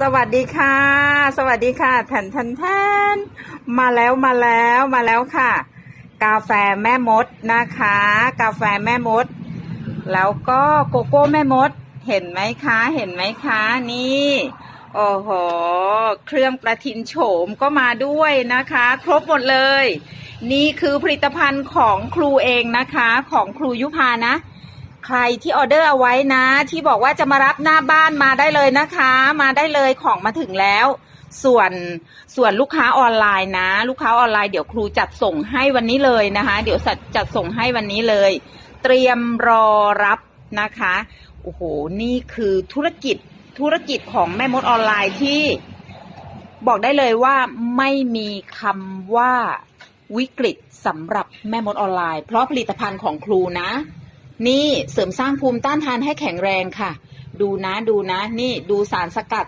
สวัสดีค่ะ สวัสดีค่ะแทนแทนแทนมาแล้วมาแล้วมาแล้วค่ะ กาแฟแม่มดนะคะ กาแฟแม่มด แล้วก็โกโก้แม่มด เห็นไหมคะ เห็นไหมคะนี่โอ้โหเครื่องประทินโฉมก็มาด้วยนะคะ ครบหมดเลย นี่คือผลิตภัณฑ์ของครูเองนะคะ ของครูยุพานะ ใครที่ออเดอร์เอาไว้นะ ที่บอกว่าจะมารับหน้าบ้านมาได้เลยนะคะ มาได้เลยของมาถึงแล้ว ส่วนส่วนลูกค้าออนไลน์นะ ลูกค้าออนไลน์เดี๋ยวครูจัดส่งให้วันนี้เลยนะคะ เดี๋ยวจัดจัดส่งให้วันนี้เลย เตรียมรอรับนะคะโอ้โหนี่คือธุรกิจธุรกิจของแม่มดออนไลน์ที่บอกได้เลยว่าไม่มีคำว่าวิกฤตสำหรับแม่มดออนไลน์ เพราะผลิตภัณฑ์ของครูนะ นี่เสริมสร้างภูมิต้านทานให้แข็งแรงค่ะ ดูนะดูนะ นี่ดูสารสกัด